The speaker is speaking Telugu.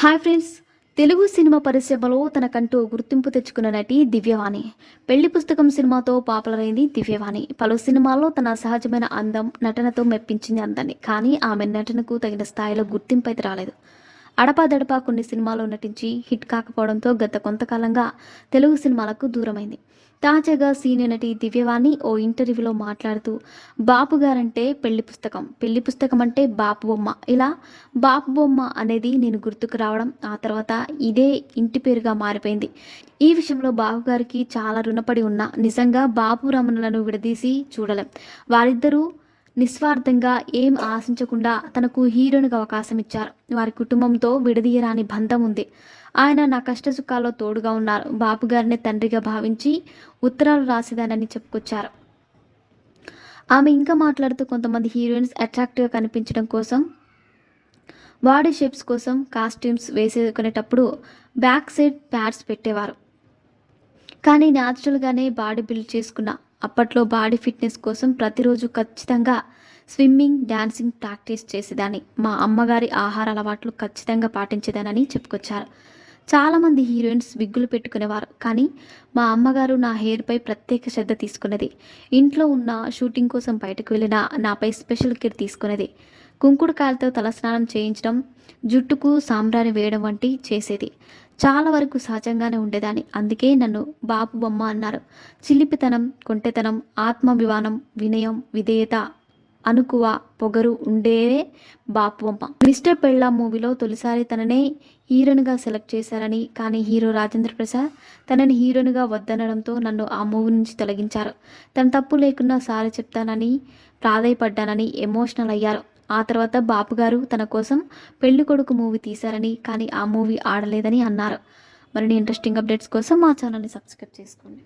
హాయ్ ఫ్రెండ్స్ తెలుగు సినిమా పరిశ్రమలో తనకంటూ గుర్తింపు తెచ్చుకున్న నటి దివ్యవాణి. పెళ్ళి పుస్తకం సినిమాతో పాపులర్ అయింది దివ్యవాణి. పలు సినిమాల్లో తన సహజమైన అందం నటనతో మెప్పించింది అందాన్ని కానీ ఆమె నటనకు తగిన స్థాయిలో గుర్తింపు అయితే రాలేదు. అడపాదడపా కొన్ని సినిమాల్లో నటించి హిట్ కాకపోవడంతో గత కొంతకాలంగా తెలుగు సినిమాలకు దూరమైంది. తాజాగా సీనియర్ నటి దివ్యవాణి ఓ ఇంటర్వ్యూలో మాట్లాడుతూ బాపు గారంటే పెళ్ళి పుస్తకం. పెళ్ళి పుస్తకం అంటే బాపు బొమ్మ. ఇలా బాపు బొమ్మ అనేది నేను గుర్తుకు రావడం ఆ తర్వాత ఇదే ఇంటి పేరుగా మారిపోయింది. ఈ విషయంలో బాపు గారికి చాలా రుణపడి ఉన్నా నిజంగా బాపు రమణులను విడదీసి చూడలేం. వారిద్దరూ నిస్వార్థంగా ఏం ఆశించకుండా తనకు హీరోనికి అవకాశం ఇచ్చారు. వారి కుటుంబంతో విడదీయరాని బంధం ఉంది. ఆయన నా కష్ట సుఖాల్లో తోడుగా ఉన్నారు. బాపు గారిని తండ్రిగా భావించి ఉత్తరాలు రాసేదానని చెప్పుకొచ్చారు. ఆమె ఇంకా మాట్లాడుతూ కొంతమంది హీరోయిన్స్ అట్రాక్టివ్గా కనిపించడం కోసం బాడీ షేప్స్ కోసం కాస్ట్యూమ్స్ వేసేకునేటప్పుడు బ్యాక్ సైడ్ ప్యాడ్స్ పెట్టేవారు. కానీ న్యాచురల్గానే బాడీ బిల్డ్ చేసుకున్న అప్పట్లో బాడీ ఫిట్నెస్ కోసం ప్రతిరోజు ఖచ్చితంగా స్విమ్మింగ్ డాన్సింగ్ ప్రాక్టీస్ చేసేదాన్ని. మా అమ్మగారి ఆహార అలవాట్లు ఖచ్చితంగా పాటించేదానని చెప్పుకొచ్చారు. చాలామంది హీరోయిన్స్ విగ్గులు పెట్టుకునేవారు కానీ మా అమ్మగారు నా హెయిర్పై ప్రత్యేక శ్రద్ధ తీసుకున్నది. ఇంట్లో ఉన్న షూటింగ్ కోసం బయటకు వెళ్ళిన నాపై స్పెషల్ కేర్ తీసుకునేది కుంకుడుకాయలతో తలస్నానం చేయించడం జుట్టుకు సాంబ్రాణి వేయడం వంటి చేసేది. చాలా వరకు సహజంగానే ఉండేదాన్ని. అందుకే నన్ను బాపు బొమ్మ అన్నారు. చిలిపితనం కొంటెతనం ఆత్మాభిమానం వినయం విధేయత అనుకువ పొగరు ఉండేవే బాపు బొమ్మ. మిస్టర్ పెళ్ళ మూవీలో తొలిసారి తననే హీరోయిన్గా సెలెక్ట్ చేశారని కానీ హీరో రాజేంద్ర ప్రసాద్ తనని హీరోయిన్గా వద్దనడంతో నన్ను ఆ మూవీ నుంచి తొలగించారు. తన తప్పు లేకుండా సారీ చెప్తానని ప్రాధాయపడ్డానని ఎమోషనల్ అయ్యారు. ఆ తర్వాత బాపు గారు తన కోసం పెళ్ళి కొడుకు మూవీ తీశారని కానీ ఆ మూవీ ఆడలేదని అన్నారు. మరిన్ని ఇంట్రెస్టింగ్ అప్డేట్స్ కోసం మా ఛానల్ని సబ్స్క్రైబ్ చేసుకోండి.